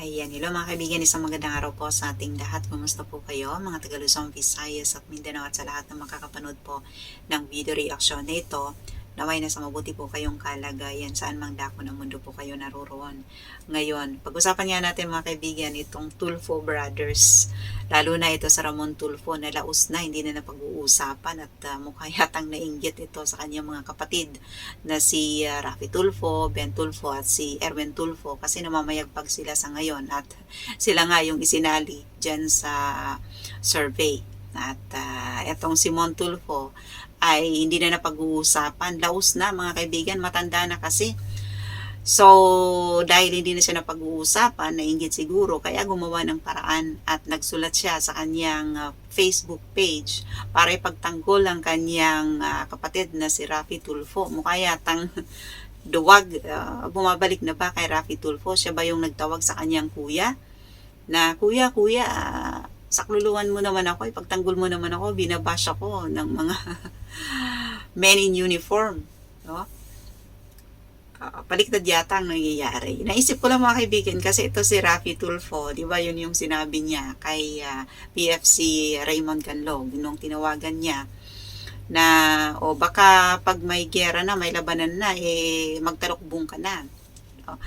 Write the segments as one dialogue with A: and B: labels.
A: Ayan, hello mga kaibigan, isang magandang araw po sa ating lahat. Kumusta po kayo, mga taga Luzon, Visayas at Mindanao at sa lahat ng makakapanood po ng video reaction na ito. Naway na sa mabuti po kayong kalagayan saan mang dako ng mundo po kayo naroroon. Ngayon, pag-usapan nga natin mga kaibigan itong Tulfo Brothers. Lalo na ito sa Ramon Tulfo na laos na, hindi na napag-uusapan at uh, mukha yatang nainggit ito sa kanyang mga kapatid na si uh, Rafi Tulfo, Ben Tulfo at si Erwin Tulfo kasi namamayagpag sila sa ngayon at sila nga yung isinali dyan sa survey. At uh, etong si Mon Tulfo ay hindi na napag-uusapan. Laos na mga kaibigan, matanda na kasi. So, dahil hindi na siya napag-uusapan, nainggit siguro, kaya gumawa ng paraan at nagsulat siya sa kanyang uh, Facebook page para ipagtanggol ang kanyang uh, kapatid na si Rafi Tulfo. Mukha yatang duwag, uh, bumabalik na ba kay Rafi Tulfo? Siya ba yung nagtawag sa kanyang kuya? Na, kuya, kuya, uh, sakluluan mo naman ako, ipagtanggol mo naman ako, binabash ako ng mga men in uniform. No? uh, baliktad yata ang nangyayari. Naisip ko lang mga kaibigan kasi ito si Rafi Tulfo, di ba yun yung sinabi niya kay uh, PFC Raymond Canlog nung tinawagan niya na o baka pag may gera na, may labanan na, eh magtalokbong ka na. No?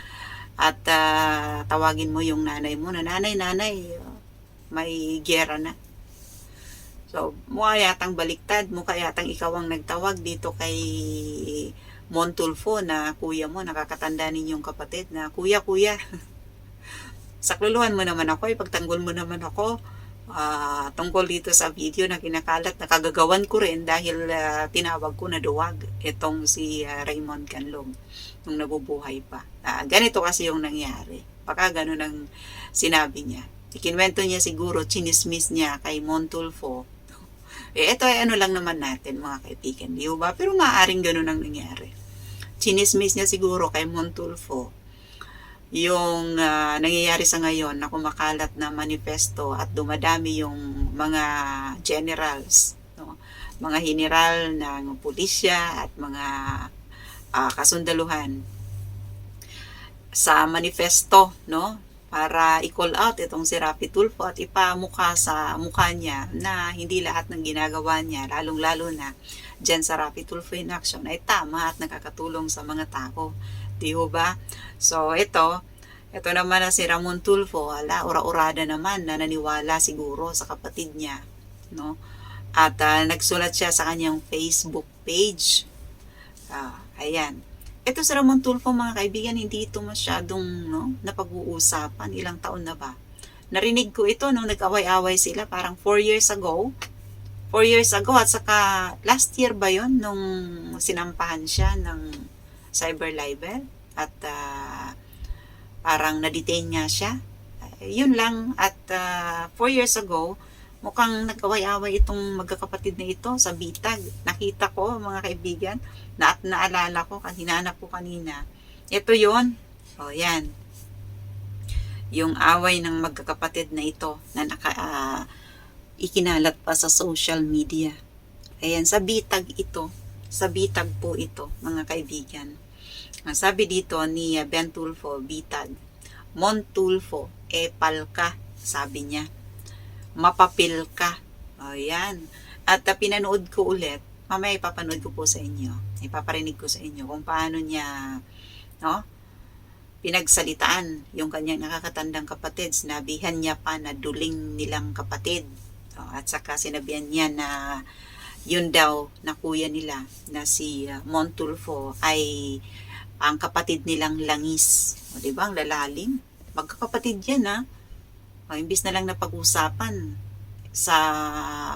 A: At uh, tawagin mo yung nanay mo na nanay, nanay, uh, may gera na. So, mukha yatang baliktad, mukha yatang ikaw ang nagtawag dito kay Montulfo na kuya mo, nakakatanda ninyong kapatid na kuya, kuya. Sakluluhan mo naman ako, ipagtanggol mo naman ako uh, tungkol dito sa video na kinakalat na kagagawan ko rin dahil uh, tinawag ko na duwag itong si uh, Raymond Canlog nung nabubuhay pa. Uh, ganito kasi yung nangyari. Baka ganun ang sinabi niya. Ikinwento niya siguro, chinismis niya kay Montulfo eh, ito ay ano lang naman natin, mga kaibigan, di ba? Pero maaaring ganun ang nangyari. Chinismis niya siguro kay Montulfo yung uh, nangyayari sa ngayon na kumakalat na manifesto at dumadami yung mga generals, no? mga general ng pulisya at mga uh, kasundaluhan sa manifesto no para i-call out itong si Rafi Tulfo at ipamukha sa mukha niya na hindi lahat ng ginagawa niya, lalong-lalo na dyan sa Rafi Tulfo in action ay tama at nakakatulong sa mga tao. Di ba? So, ito, ito naman na si Ramon Tulfo, ala, ura-urada naman na naniwala siguro sa kapatid niya. No? At uh, nagsulat siya sa kanyang Facebook page. Uh, ayan ito sa Ramon Tulfo mga kaibigan, hindi ito masyadong no, napag-uusapan. Ilang taon na ba? Narinig ko ito nung nag-away-away sila parang 4 years ago. 4 years ago at saka last year ba yon nung sinampahan siya ng cyber libel at uh, parang na-detain nga siya. Uh, yun lang at 4 uh, years ago, mukhang nag-away-away itong magkakapatid na ito sa bitag. Nakita ko mga kaibigan, na at naalala ko, hinanap ko kanina. Ito yon O, yan. Yung away ng magkakapatid na ito na naka, uh, ikinalat pa sa social media. Ayan, sa bitag ito. Sa bitag po ito, mga kaibigan. Sabi dito ni Ben Tulfo, bitag. Mon Tulfo, epal ka, sabi niya. Mapapil ka. O, yan. At uh, pinanood ko ulit, mamaya ipapanood ko po sa inyo. Ipaparinig ko sa inyo kung paano niya, no? Pinagsalitaan yung kanyang nakakatandang kapatid. Sinabihan niya pa na duling nilang kapatid. No? At saka sinabihan niya na yun daw na kuya nila na si uh, Montulfo ay ang kapatid nilang langis. O, di ba? Ang lalalim. Magkakapatid yan, ha? O, imbis na lang na pag-usapan sa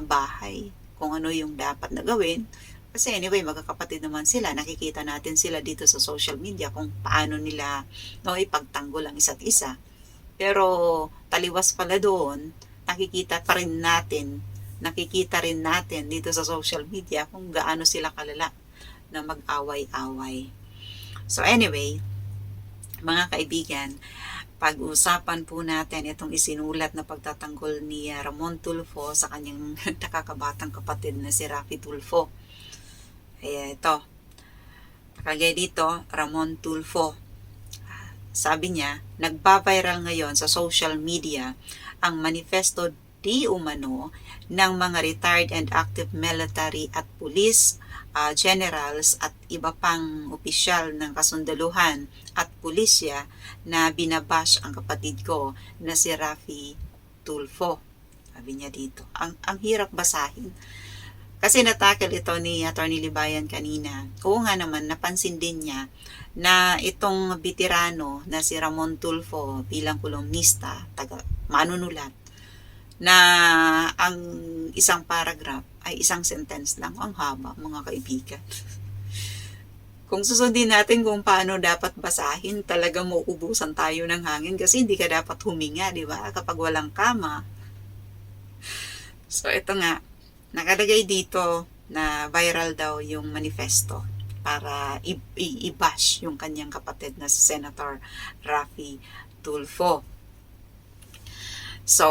A: bahay kung ano yung dapat na gawin. Kasi anyway, magkakapatid naman sila. Nakikita natin sila dito sa social media kung paano nila no, ipagtanggol ang isa't isa. Pero taliwas pala doon, nakikita pa rin natin, nakikita rin natin dito sa social media kung gaano sila kalala na mag-away-away. So anyway, mga kaibigan, pag-usapan po natin itong isinulat na pagtatanggol ni Ramon Tulfo sa kanyang nakakabatang kapatid na si Rafi Tulfo. Kaya ito, nakalagay dito, Ramon Tulfo. sabi niya, nagba-viral ngayon sa social media ang manifesto di umano ng mga retired and active military at police, ah, generals at iba pang opisyal ng kasundaluhan at pulisya na binabash ang kapatid ko na si Rafi Tulfo. Sabi niya dito. Ang, ang hirap basahin. Kasi natakil ito ni Attorney Libayan kanina. Oo nga naman, napansin din niya na itong veterano na si Ramon Tulfo bilang kolumnista, taga manunulat, na ang isang paragraph ay isang sentence lang. Ang haba, mga kaibigan. Kung susundin natin kung paano dapat basahin, talaga mauubusan tayo ng hangin kasi hindi ka dapat huminga, di ba? Kapag walang kama. So, ito nga, nakalagay dito na viral daw yung manifesto para i-bash yung kanyang kapatid na si Senator Rafi Tulfo. So,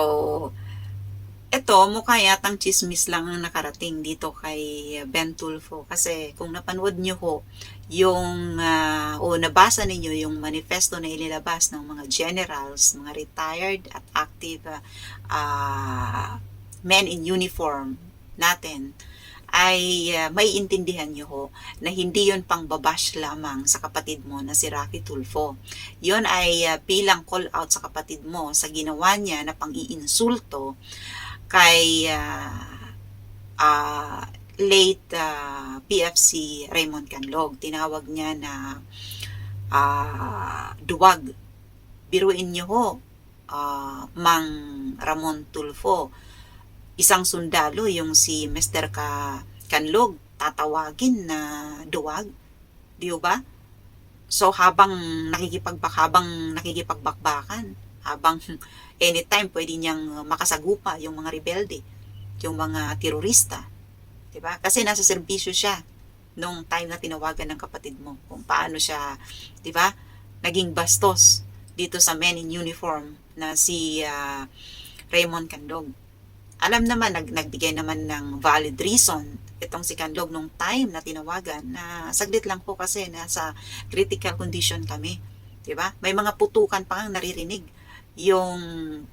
A: ito, mukha yatang chismis lang ang nakarating dito kay Ben Tulfo. Kasi kung napanood nyo ho, yung, ah, o nabasa ninyo yung manifesto na ililabas ng mga generals, mga retired at active ah, men in uniform natin, ay ah, may intindihan nyo ho na hindi yon pang babash lamang sa kapatid mo na si Rafi Tulfo. Yon ay ah, bilang call out sa kapatid mo sa ginawa niya na pang-iinsulto kay ah, ah, late ah, PFC Raymond Canlog. Tinawag niya na ah, duwag. Biruin niyo ho, ah, Mang Ramon Tulfo. Isang sundalo, yung si Mr. Ka Canlog, tatawagin na duwag. Di ba? So habang nakikipagbak habang nakikipagbakbakan, habang anytime pwede niyang makasagupa yung mga rebelde, yung mga terorista. 'Di ba? Kasi nasa serbisyo siya nung time na tinawagan ng kapatid mo kung paano siya, 'di ba? Naging bastos dito sa men in uniform na si ah, Raymond Candog. Alam naman, nag, nagbigay naman ng valid reason itong si Canlog nung time na tinawagan na saglit lang po kasi nasa critical condition kami. 'Di ba? May mga putukan pa nga naririnig yung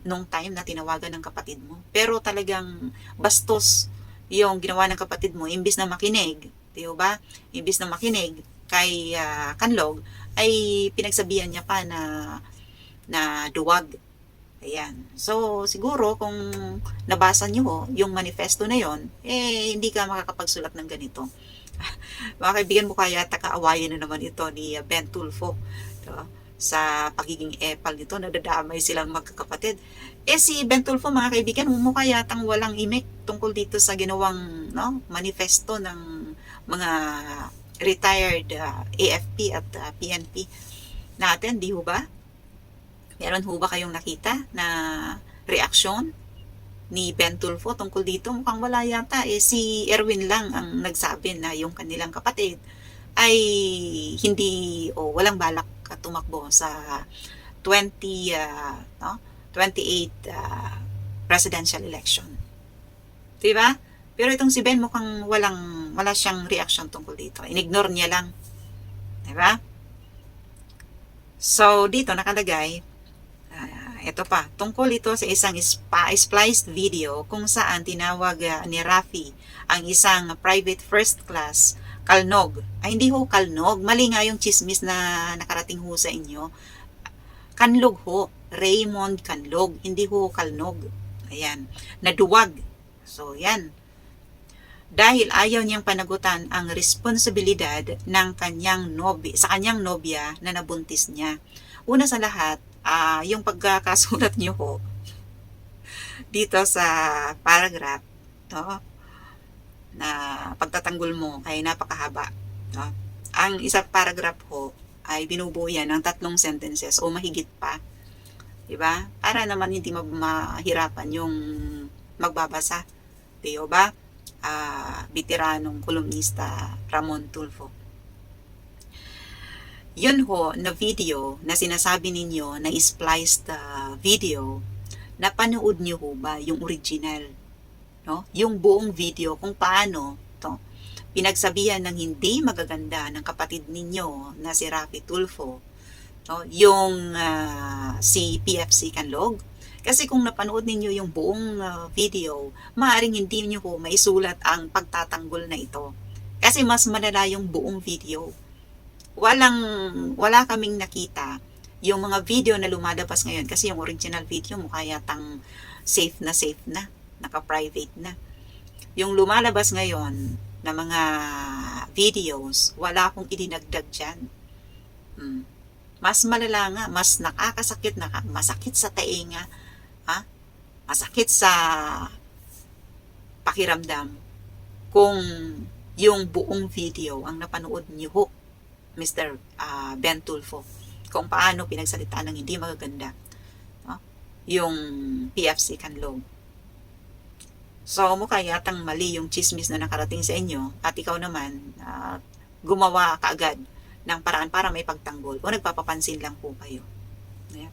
A: nung time na tinawagan ng kapatid mo. Pero talagang bastos yung ginawa ng kapatid mo imbis na makinig, 'di ba? Imbis na makinig kay ah, Kanlog ay pinagsabihan niya pa na na duwag. Ayan. So, siguro kung nabasa niyo yung manifesto na yon, eh, hindi ka makakapagsulat ng ganito. Mga kaibigan mo kaya takaawayan na naman ito ni uh, Ben Tulfo. no? Sa pagiging epal nito, nadadamay silang magkakapatid. Eh si Ben Tulfo, mga kaibigan, mukha yatang walang imik tungkol dito sa ginawang no, manifesto ng mga retired uh, AFP at uh, PNP natin, di ho ba? Meron ho ba kayong nakita na reaksyon ni Ben Tulfo tungkol dito? Mukhang wala yata. Eh, si Erwin lang ang nagsabi na yung kanilang kapatid ay hindi o walang balak tumakbo sa 20 ah, no 28 ah, presidential election. 'Di ba? Pero itong si Ben mukhang walang wala siyang reaction tungkol dito. Inignore niya lang. 'Di ba? So dito nakalagay ah, ito pa, tungkol ito sa isang spa, spliced video kung saan tinawag ah, ni Rafi ang isang private first class Kalnog. Ay, hindi ho Kalnog. Mali nga yung chismis na nakarating ho sa inyo. Kanlog ho. Raymond Kanlog. Hindi ho Kalnog. Ayan. Naduwag. So, yan. Dahil ayaw niyang panagutan ang responsibilidad ng kanyang nobi, sa kanyang nobya na nabuntis niya. Una sa lahat, ah, yung pagkakasulat niyo ho dito sa paragraph, no? Na pagtatanggol mo ay napakahaba. No? Ang isang paragraph ho ay binubuo yan ng tatlong sentences o mahigit pa. Diba? Para naman hindi ma- mahirapan yung magbabasa. Di ba? Ah, veteranong kolumnista Ramon Tulfo. Yun ho na video na sinasabi ninyo na spliced ah, video, napanood niyo ho ba yung original? No? Yung buong video kung paano to pinagsabihan ng hindi magaganda ng kapatid ninyo na si Rafi Tulfo no? yung ah, si PFC Kanlog. Kasi kung napanood ninyo yung buong ah, video, maaaring hindi nyo po maisulat ang pagtatanggol na ito. Kasi mas malala yung buong video. Walang, wala kaming nakita yung mga video na lumalabas ngayon kasi yung original video mukha yatang safe na safe na, naka-private na. Yung lumalabas ngayon na mga videos, wala akong idinagdag dyan. Hmm. Mas malala nga, mas nakakasakit, naka, masakit sa tainga, ha? masakit sa pakiramdam kung yung buong video ang napanood niyo ho, Mr. ah, Ben Tulfo, kung paano pinagsalita ng hindi magaganda no? yung PFC Kanlog. So, mukha yatang mali yung chismis na nakarating sa inyo at ikaw naman ah, gumawa kaagad ng paraan para may pagtanggol o nagpapapansin lang po kayo.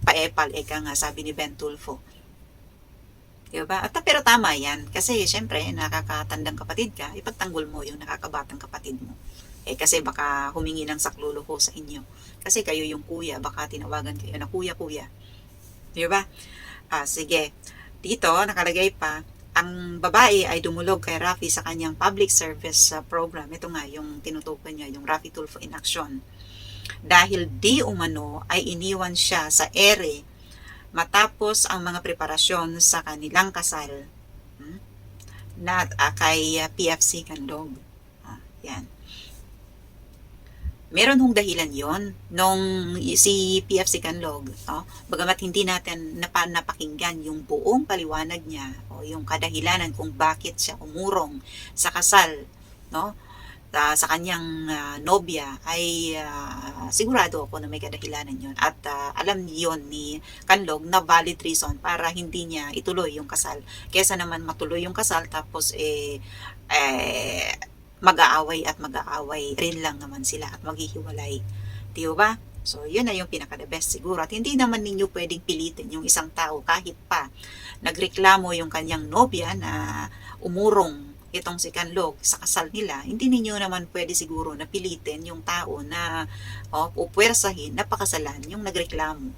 A: Paepal, eka nga, sabi ni Ben Tulfo. Diba? At, pero tama yan. Kasi, syempre, nakakatandang kapatid ka, ipagtanggol mo yung nakakabatang kapatid mo. Eh, kasi baka humingi ng saklolo ko sa inyo. Kasi kayo yung kuya, baka tinawagan kayo na kuya-kuya. Diba? Ah, sige. Dito, nakalagay pa, ang babae ay dumulog kay Rafi sa kanyang public service uh, program. Ito nga, yung tinutukoy niya, yung Rafi Tulfo in Action. Dahil di umano ay iniwan siya sa ere matapos ang mga preparasyon sa kanilang kasal hmm, na ah, kay ah, PFC Kandog. Ah, yan. Meron hong dahilan yon nung si PFC Kanlog, oh, bagamat hindi natin napa, napakinggan yung buong paliwanag niya o yung kadahilanan kung bakit siya umurong sa kasal no? Sa- sa kanyang ah, nobya ay ah, sigurado ako na may kadahilanan yon at ah, alam yon ni Kanlog na valid reason para hindi niya ituloy yung kasal. Kesa naman matuloy yung kasal tapos eh, eh mag-aaway at mag-aaway rin lang naman sila at maghihiwalay. Di ba? So, yun na yung pinaka-the best siguro. At hindi naman ninyo pwedeng pilitin yung isang tao kahit pa nagreklamo yung kanyang nobya na umurong itong si Kanlog sa kasal nila, hindi ninyo naman pwede siguro na pilitin yung tao na o pupwersahin na pakasalan yung nagreklamo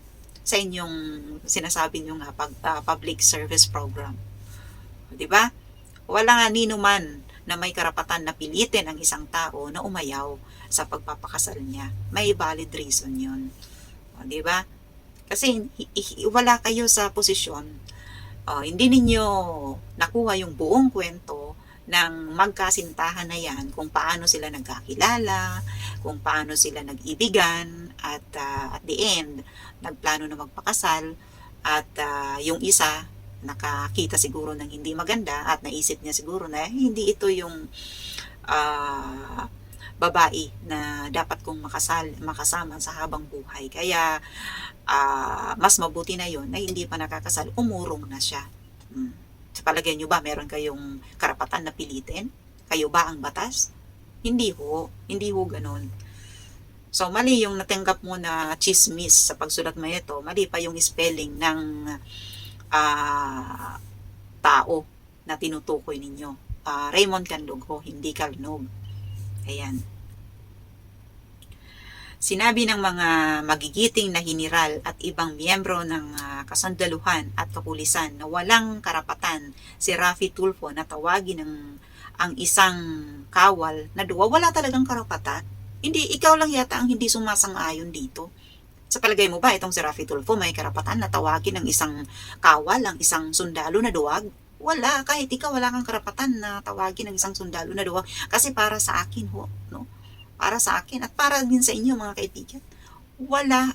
A: sa inyong sinasabi nyo nga pag, ah, public service program. Di ba? Wala nga nino man na may karapatan na pilitin ang isang tao na umayaw sa pagpapakasal niya. May valid reason yun. O, di ba? Kasi wala kayo sa posisyon. O, hindi ninyo nakuha yung buong kwento ng magkasintahan na yan kung paano sila nagkakilala, kung paano sila nag-ibigan, at ah, at the end, nagplano na magpakasal, at ah, yung isa nakakita siguro ng hindi maganda at naisip niya siguro na hindi ito yung ah, babae na dapat kong makasal, makasama sa habang buhay. Kaya ah, mas mabuti na yon na hindi pa nakakasal, umurong na siya. Hmm. Sa palagay nyo ba, meron kayong karapatan na pilitin? Kayo ba ang batas? Hindi ho. Hindi ho ganun. So, mali yung natanggap mo na chismis sa pagsulat mo ito. Mali pa yung spelling ng ah, tao na tinutukoy ninyo. Ah, Raymond Candog ho, hindi Kalnog. Ayan. Sinabi ng mga magigiting na hiniral at ibang miyembro ng ah, kasandaluhan at kapulisan na walang karapatan si Rafi Tulfo na tawagin ng ang isang kawal na duwa. Wala talagang karapatan. Hindi, ikaw lang yata ang hindi sumasang-ayon dito. Sa palagay mo ba, itong si Rafi Tulfo may karapatan na tawagin ng isang kawal, ang isang sundalo na duwag? Wala, kahit ikaw wala kang karapatan na tawagin ng isang sundalo na duwag. Kasi para sa akin ho, no? Para sa akin at para din sa inyo mga kaibigan. Wala,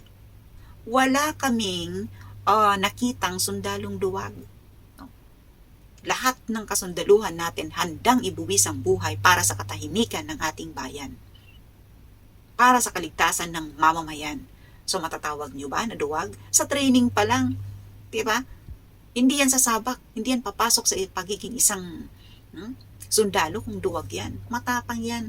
A: wala kaming ah, nakitang sundalong duwag. No? Lahat ng kasundaluhan natin handang ibuwis ang buhay para sa katahimikan ng ating bayan. Para sa kaligtasan ng mamamayan. So matatawag nyo ba na duwag? Sa training pa lang, di ba? Hindi yan sasabak, hindi yan papasok sa pagiging isang hmm, sundalo kung duwag yan. Matapang yan.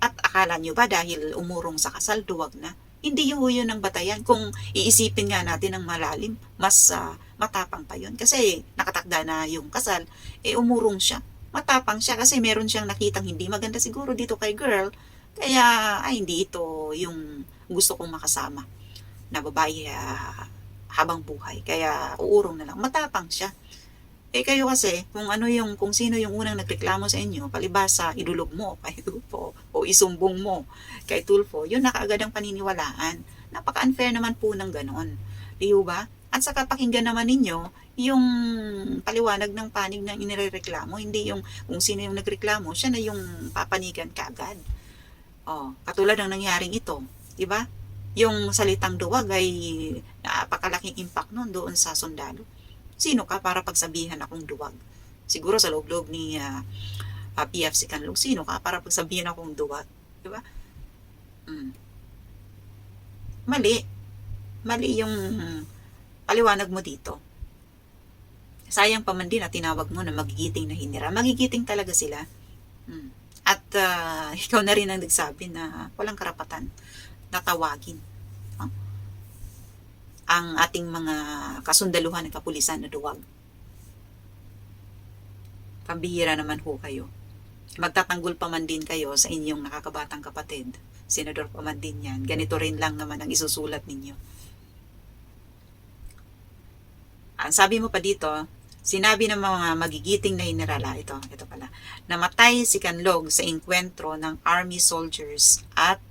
A: At akala nyo ba dahil umurong sa kasal, duwag na? Hindi yung yun ang batayan. Kung iisipin nga natin ng malalim, mas ah, matapang pa yun. Kasi nakatakda na yung kasal, eh umurong siya. Matapang siya kasi meron siyang nakitang hindi maganda siguro dito kay girl. Kaya, ay, hindi ito yung gusto kong makasama. Na babae ah, habang buhay. Kaya uurong na lang. Matapang siya. Eh kayo kasi, kung ano yung, kung sino yung unang nagreklamo sa inyo, palibasa, idulog mo kay o isumbong mo kay Tulfo, yun na kaagad ang paniniwalaan. Napaka-unfair naman po ng ganon. Di ba? At saka pakinggan naman ninyo yung paliwanag ng panig ng inireklamo, hindi yung kung sino yung nagreklamo, siya na yung papanigan kaagad. Oh, katulad ng nangyaring ito, di ba? Yung salitang duwag ay napakalaking impact nun doon sa sundalo. Sino ka para pagsabihan akong duwag? Siguro sa loob-loob ni ah, ah, PFC Kanlog, sino ka para pagsabihan akong duwag? Di ba? Mm. Mali. Mali yung paliwanag mo dito. Sayang pa man din na tinawag mo na magigiting na hinira. Magigiting talaga sila. Mm. At ah, ikaw na rin ang nagsabi na walang karapatan na tawagin ang ating mga kasundaluhan ng kapulisan na duwag. Pambihira naman ho kayo. Magtatanggol pa man din kayo sa inyong nakakabatang kapatid. Senador pa man din yan. Ganito rin lang naman ang isusulat ninyo. Ang sabi mo pa dito, sinabi ng mga magigiting na hinirala, ito, ito pala, namatay si Kanlog sa inkwentro ng army soldiers at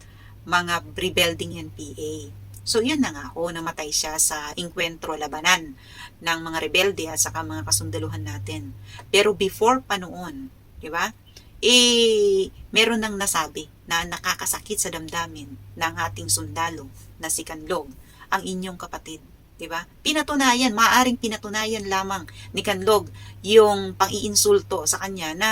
A: mga rebuilding NPA. So, yun na nga ho, namatay siya sa inkwentro labanan ng mga rebelde at saka mga kasundaluhan natin. Pero before pa noon, di ba? Eh, meron nang nasabi na nakakasakit sa damdamin ng ating sundalo na si Kanlog, ang inyong kapatid. Di ba? Pinatunayan, maaring pinatunayan lamang ni Kanlog yung pang-iinsulto sa kanya na,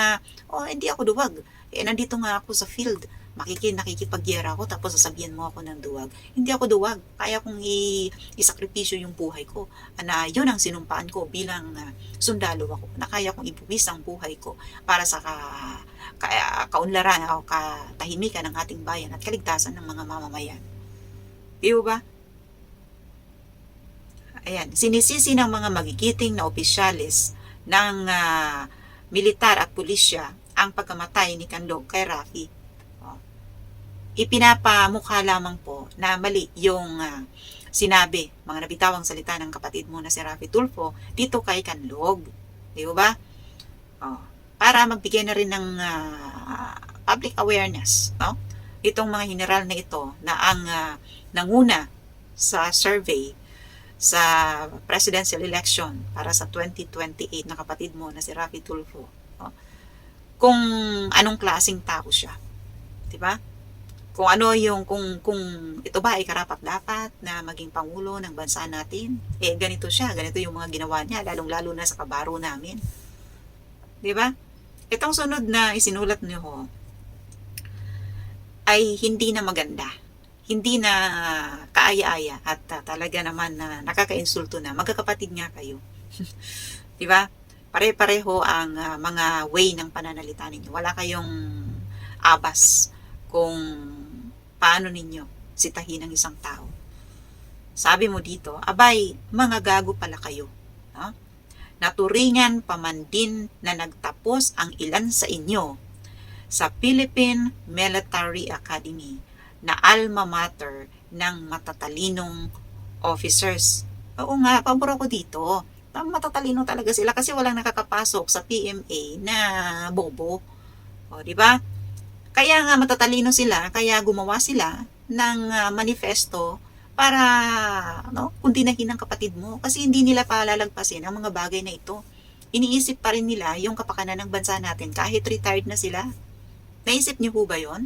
A: oh, hindi ako duwag. Eh, nandito nga ako sa field makiki nakikipagyera ako tapos sasabihin mo ako ng duwag. Hindi ako duwag. Kaya kong i- isakripisyo yung buhay ko. Na yun ang sinumpaan ko bilang ah, sundalo ako. Na kaya kong ibuwis ang buhay ko para sa ka, ka, kaunlaran o katahimikan ng ating bayan at kaligtasan ng mga mamamayan. Di ba? Ayan, sinisisi ng mga magigiting na opisyalis ng ah, militar at pulisya ang pagkamatay ni Kanlog kay Rafi ipinapamukha lamang po na mali yung ah, sinabi, mga nabitawang salita ng kapatid mo na si Rafi Tulfo dito kay Kanlog. Di ba? Oh, para magbigay na rin ng ah, public awareness, no? Itong mga general na ito na ang ah, nanguna sa survey sa presidential election para sa 2028 na kapatid mo na si Rafi Tulfo. no? Kung anong klasing tao siya. Di ba? Kung ano yung kung kung ito ba ay karapat dapat na maging pangulo ng bansa natin eh ganito siya ganito yung mga ginawa niya lalong lalo na sa kabaro namin. Di ba? Itong sunod na isinulat niyo ay hindi na maganda hindi na kaaya-aya at uh, talaga naman na nakakainsulto na. Magkakapatid nga kayo. Di ba? Pare-pareho ang uh, mga way ng pananalita ninyo. Wala kayong abas kung paano ninyo sitahin ang isang tao. Sabi mo dito, abay, mga gago pala kayo. No? Naturingan pa man din na nagtapos ang ilan sa inyo sa Philippine Military Academy na alma mater ng matatalinong officers. Oo nga, pabor ako dito. Matatalino talaga sila kasi walang nakakapasok sa PMA na bobo. O, di ba? Kaya nga matatalino sila, kaya gumawa sila ng uh, manifesto para no, kundinahin ng kapatid mo kasi hindi nila palalagpasin ang mga bagay na ito. Iniisip pa rin nila yung kapakanan ng bansa natin kahit retired na sila. Naisip niyo po ba yon?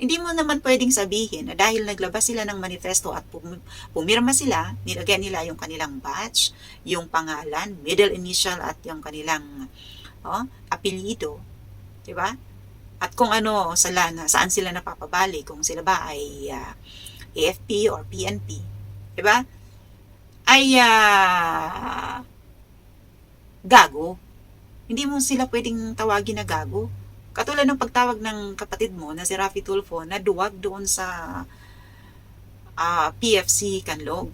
A: Hindi mo naman pwedeng sabihin na dahil naglabas sila ng manifesto at pum- pumirma sila, nilagyan nila yung kanilang batch, yung pangalan, middle initial at yung kanilang oh, apelido. 'Di ba? At kung ano sa lana, saan sila napapabali, kung sila ba ay uh, AFP or PNP, di ba? Ay uh, gago. Hindi mo sila pwedeng tawagin na gago. Katulad ng pagtawag ng kapatid mo na si Rafi Tulfo na duwag doon sa uh, ah, PFC Kanlog.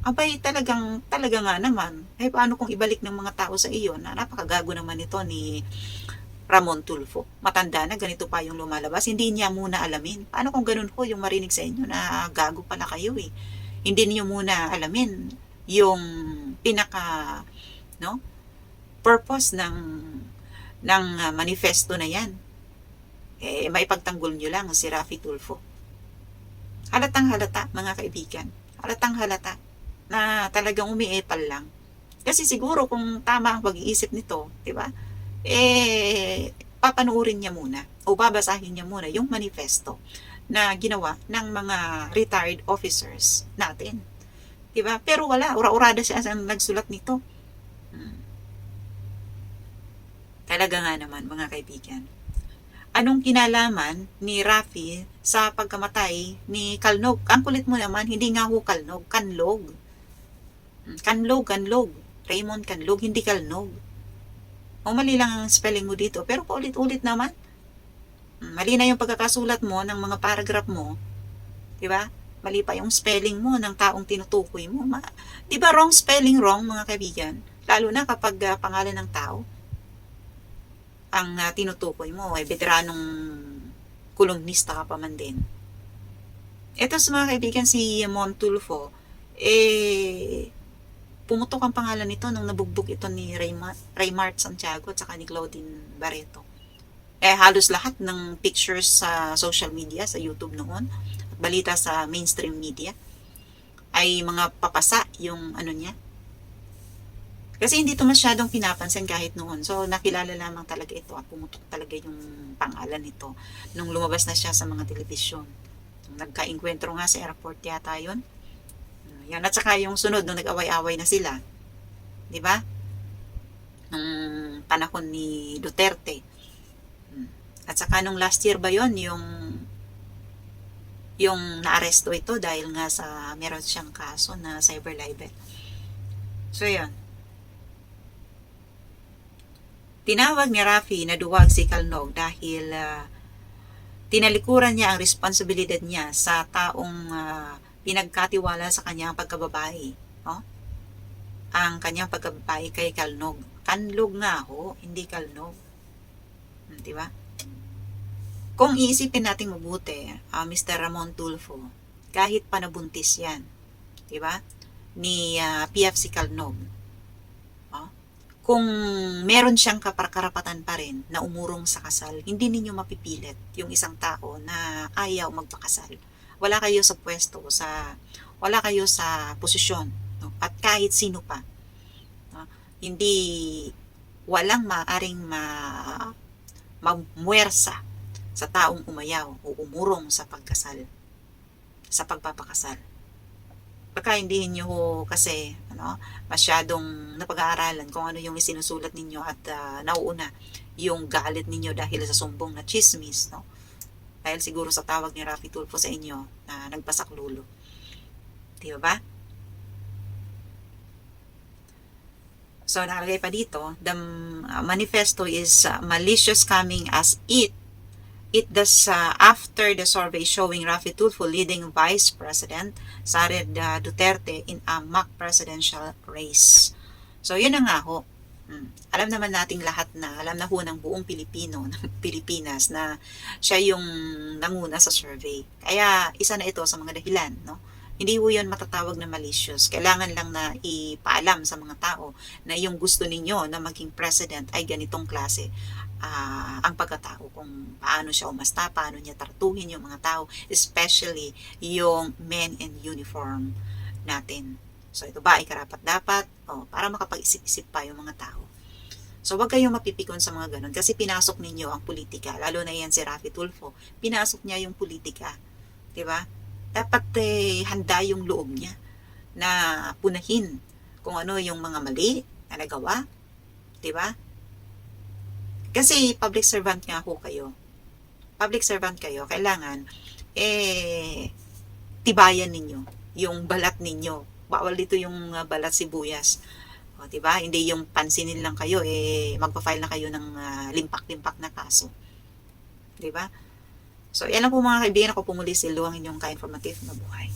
A: Abay, talagang, talaga nga naman. Eh, paano kung ibalik ng mga tao sa iyo na napakagago naman ito ni Ramon Tulfo. Matanda na, ganito pa yung lumalabas. Hindi niya muna alamin. Paano kung ganun po yung marinig sa inyo na gago pala kayo eh. hindi niyo muna alamin yung pinaka no purpose ng ng ah, manifesto na yan eh maipagtanggol niyo lang si Rafi Tulfo halatang halata mga kaibigan halatang halata na talagang umiepal lang kasi siguro kung tama ang pag-iisip nito di ba eh papanuorin niya muna o babasahin niya muna yung manifesto na ginawa ng mga retired officers natin. Diba? Pero wala, ura-urada siya ang nagsulat nito. Hmm. Talaga nga naman, mga kaibigan. Anong kinalaman ni Rafi sa pagkamatay ni Kalnog? Ang kulit mo naman, hindi nga ho Kalnog, Kanlog. Hmm, Kanlog, Kanlog. Raymond Kanlog, hindi Kalnog. O mali lang ang spelling mo dito, pero paulit-ulit naman. Mali na yung pagkakasulat mo ng mga paragraph mo. 'Di ba? Mali pa yung spelling mo ng taong tinutukoy mo. Ma 'Di ba wrong spelling wrong mga kaibigan? Lalo na kapag ah, pangalan ng tao ang ah, tinutukoy mo ay veteranong kolumnista ka pa man din. Ito sa mga kaibigan si Montulfo, eh, pumutok ang pangalan nito nung nabugbog ito ni Raymart, Raymart Santiago at saka ni Claudine Barreto eh halos lahat ng pictures sa social media, sa YouTube noon, at balita sa mainstream media, ay mga papasa yung ano niya. Kasi hindi ito masyadong pinapansin kahit noon. So, nakilala lamang talaga ito at pumutok talaga yung pangalan nito nung lumabas na siya sa mga telebisyon. Nagka-enkwentro nga sa airport yata yun. Yan. At saka yung sunod, nung nag-away-away na sila. Di ba? Nung panahon ni Duterte. At saka nung last year ba yon yung yung naaresto ito dahil nga sa meron siyang kaso na cyber libel. So yun. Tinawag ni Rafi na duwag si Kalnog dahil ah, tinalikuran niya ang responsibilidad niya sa taong ah, pinagkatiwala sa kanyang pagkababae. Oh? Ang kanyang pagkababae kay Kalnog. Kanlog nga ho, hindi Kalnog. Hmm, di ba? Kung iisipin natin mabuti, ah, Mr. Ramon Tulfo, kahit pa nabuntis yan, di ba? Ni ah, PFC Kalnog. Oh? Kung meron siyang kaparkarapatan pa rin na umurong sa kasal, hindi ninyo mapipilit yung isang tao na ayaw magpakasal. Wala kayo sa pwesto, sa wala kayo sa posisyon, no? at kahit sino pa. no? Hindi walang maaring ma mamuwersa sa taong umayaw o umurong sa pagkasal, sa pagpapakasal. Baka hindi niyo kasi ano, masyadong napag-aaralan kung ano yung isinusulat ninyo at ah, nauuna yung galit ninyo dahil sa sumbong na chismis, no? Dahil siguro sa tawag ni Rafi Tulfo sa inyo na nagpasaklulo. Di ba? So, nakalagay pa dito, the uh, manifesto is uh, malicious coming as it it does uh, after the survey showing Rafi Tulfo leading Vice President Jared uh, Duterte in a mock presidential race. So, yun na nga ho. Alam naman nating lahat na, alam na ho ng buong Pilipino, ng Pilipinas na siya yung nanguna sa survey. Kaya, isa na ito sa mga dahilan, no? Hindi ho yun matatawag na malicious. Kailangan lang na ipaalam sa mga tao na yung gusto ninyo na maging president ay ganitong klase ah, ang pagkatao kung paano siya umasta, paano niya tratuhin yung mga tao, especially yung men in uniform natin. So ito ba ay karapat dapat? O, para makapag-isip-isip pa yung mga tao. So wag kayong mapipikon sa mga ganun kasi pinasok ninyo ang politika. Lalo na yan si Rafi Tulfo. Pinasok niya yung politika. ba? Dapat eh, handa yung loob niya na punahin kung ano yung mga mali na nagawa. ba? Kasi public servant nga ho kayo. Public servant kayo, kailangan eh tibayan ninyo yung balat ninyo. Bawal dito yung uh, balat sibuyas. O, 'di ba? Hindi yung pansinin lang kayo eh magpa-file na kayo ng uh, limpak-limpak na kaso. 'Di ba? So, yan lang po mga kaibigan ako pumuli si Luwang inyong ka-informative na buhay.